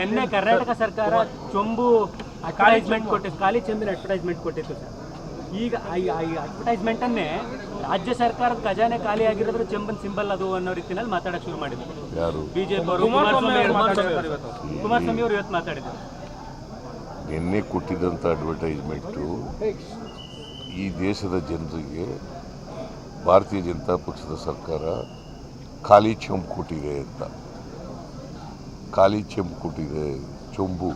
ನಿನ್ನೆ ಕರ್ನಾಟಕ ಸರ್ಕಾರ ಚೊಂಬು ಅಡ್ವರ್ಟೈಸ್ಮೆಂಟ್ ಕೊಟ್ಟಿತ್ತು ಖಾಲಿ ಚೆಂಬಿನ ಅಡ್ವರ್ಟೈಸ್ಮೆಂಟ್ ಕೊಟ್ಟಿತ್ತು ಸರ್ ಈಗ ಈ ಅಡ್ವರ್ಟೈಸ್ಮೆಂಟನ್ನೇ ರಾಜ್ಯ ಸರ್ಕಾರದ ಖಜಾನೆ ಖಾಲಿ ಆಗಿರೋದ್ರೆ ಚೆಂಬನ್ ಸಿಂಬಲ್ ಅದು ಅನ್ನೋ ರೀತಿಯಲ್ಲಿ ಮಾತಾಡಕ್ಕೆ ಶುರು ಮಾಡಿದ್ರು ಬಿಜೆಪಿ ಅವರು ಕುಮಾರಸ್ವಾಮಿ ಅವರು ಇವತ್ತು ಮಾತಾಡಿದ್ರು ನಿನ್ನೆ ಕೊಟ್ಟಿದ್ದಂಥ ಅಡ್ವರ್ಟೈಸ್ಮೆಂಟು ಈ ದೇಶದ ಜನರಿಗೆ ಭಾರತೀಯ ಜನತಾ ಪಕ್ಷದ ಸರ್ಕಾರ ಖಾಲಿ ಚಂಬ್ ಕೊಟ್ಟಿದೆ ಅಂತ ಖಾಲಿ ಚೆಂಬು ಕೊಟ್ಟಿದೆ ಚೊಂಬು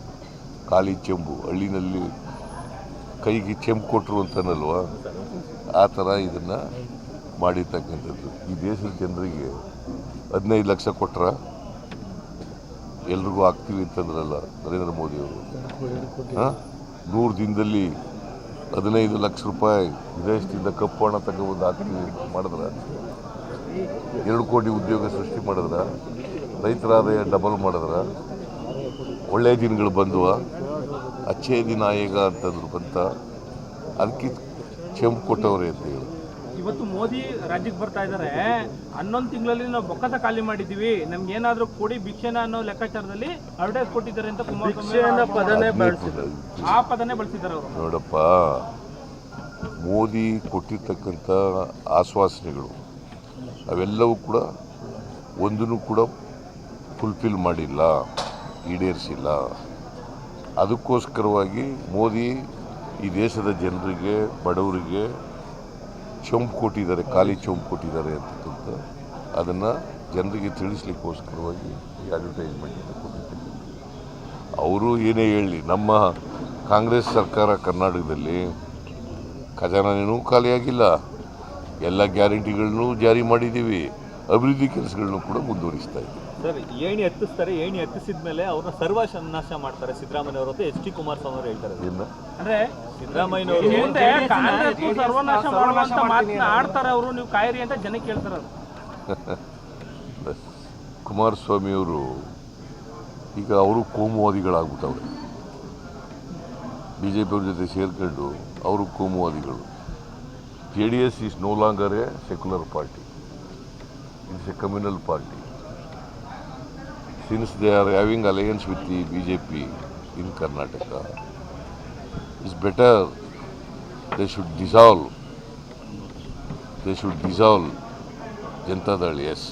ಖಾಲಿ ಚೆಂಬು ಹಳ್ಳಿನಲ್ಲಿ ಕೈಗೆ ಚೆಂಬು ಕೊಟ್ಟರು ಅಂತನಲ್ವ ಆ ಥರ ಇದನ್ನು ಮಾಡಿರ್ತಕ್ಕಂಥದ್ದು ಈ ದೇಶದ ಜನರಿಗೆ ಹದಿನೈದು ಲಕ್ಷ ಕೊಟ್ರ ಎಲ್ರಿಗೂ ಆಗ್ತೀವಿ ಅಂತಂದ್ರಲ್ಲ ನರೇಂದ್ರ ಮೋದಿಯವರು ಹಾಂ ನೂರು ದಿನದಲ್ಲಿ ಹದಿನೈದು ಲಕ್ಷ ರೂಪಾಯಿ ವಿದೇಶದಿಂದ ಕಪ್ಪು ಹಣ ತಗೊಬಂದು ಹಾಕ್ತೀವಿ ಮಾಡಿದ್ರ ಎರಡು ಕೋಟಿ ಉದ್ಯೋಗ ಸೃಷ್ಟಿ ಮಾಡಿದ್ರ ರೈತರ ಆದಾಯ ಡಬಲ್ ಮಾಡಿದ್ರೆ ಒಳ್ಳೆಯ ದಿನಗಳು ಬಂದುವ ಅಚ್ಚೆ ದಿನ ಈಗ ಅಂತಂದ್ರು ಬಂತ ಅದಕ್ಕೆ ಚೆಂಪು ಕೊಟ್ಟವ್ರೆ ಅಂತ ಹೇಳಿ ಇವತ್ತು ಮೋದಿ ರಾಜ್ಯಕ್ಕೆ ಬರ್ತಾ ಇದ್ದಾರೆ ಹನ್ನೊಂದು ತಿಂಗಳಲ್ಲಿ ನಾವು ಬೊಕ್ಕಸ ಖಾಲಿ ಮಾಡಿದ್ದೀವಿ ನಮ್ಗೆ ಏನಾದರೂ ಕೊಡಿ ಭಿಕ್ಷೆನ ಅನ್ನೋ ಲೆಕ್ಕಾಚಾರದಲ್ಲಿ ಅಡ್ವರ್ಟೈಸ್ ಕೊಟ್ಟಿದ್ದಾರೆ ಅಂತ ಕುಮಾರಸ್ವಾಮಿ ಪದನೇ ಆ ಪದನೇ ಬಳಸಿದ್ದಾರೆ ಅವರು ನೋಡಪ್ಪ ಮೋದಿ ಕೊಟ್ಟಿರ್ತಕ್ಕಂಥ ಆಶ್ವಾಸನೆಗಳು ಅವೆಲ್ಲವೂ ಕೂಡ ಒಂದನ್ನು ಕೂಡ ಫುಲ್ಫಿಲ್ ಮಾಡಿಲ್ಲ ಈಡೇರಿಸಿಲ್ಲ ಅದಕ್ಕೋಸ್ಕರವಾಗಿ ಮೋದಿ ಈ ದೇಶದ ಜನರಿಗೆ ಬಡವರಿಗೆ ಚೊಂಪು ಕೊಟ್ಟಿದ್ದಾರೆ ಖಾಲಿ ಚೊಂಪು ಕೊಟ್ಟಿದ್ದಾರೆ ಅಂತಕ್ಕಂಥ ಅದನ್ನು ಜನರಿಗೆ ತಿಳಿಸ್ಲಿಕ್ಕೋಸ್ಕರವಾಗಿ ಈ ಅಡ್ವರ್ಟೈಸ್ಮೆಂಟ್ ಅವರು ಏನೇ ಹೇಳಿ ನಮ್ಮ ಕಾಂಗ್ರೆಸ್ ಸರ್ಕಾರ ಕರ್ನಾಟಕದಲ್ಲಿ ಖಜಾನೇನೂ ಖಾಲಿಯಾಗಿಲ್ಲ ಎಲ್ಲ ಗ್ಯಾರಂಟಿಗಳನ್ನೂ ಜಾರಿ ಮಾಡಿದ್ದೀವಿ ಅಭಿವೃದ್ಧಿ ಕೆಲಸಗಳನ್ನು ಕೂಡ ಮುಂದುವರಿಸ್ತಾ ಇದೆ ಸರ್ ಏಣಿ ಎತ್ತಿಸ್ತಾರೆ ಏಣಿ ಎತ್ತಿಸಿದ ಮೇಲೆ ಅವ್ರನ್ನ ಸರ್ವನಾಶ ಮಾಡ್ತಾರೆ ಸಿದ್ದರಾಮಯ್ಯ ಅವರು ಎಚ್ ಡಿ ಕುಮಾರಸ್ವಾಮಿ ಅವರು ಹೇಳ್ತಾರೆ ಅಂದ್ರೆ ಸಿದ್ದರಾಮಯ್ಯ ಸರ್ವನಾಶ ಅವರು ನೀವು ಕಾಯಿರಿ ಅಂತ ಕೇಳ್ತಾರೆ ಹೇಳ್ತಾರೆ ಕುಮಾರಸ್ವಾಮಿ ಅವರು ಈಗ ಅವರು ಕೋಮುವಾದಿಗಳಾಗ್ಬಿಟ್ಟವ್ರೆ ಬಿ ಜೆ ಪಿಯವ್ರ ಜೊತೆ ಸೇರ್ಕೊಂಡು ಅವರು ಕೋಮುವಾದಿಗಳು J D S is no longer a secular party It's a communal party. Since they are having alliance with the BJP in Karnataka, it's better they should dissolve Janata Dal, yes.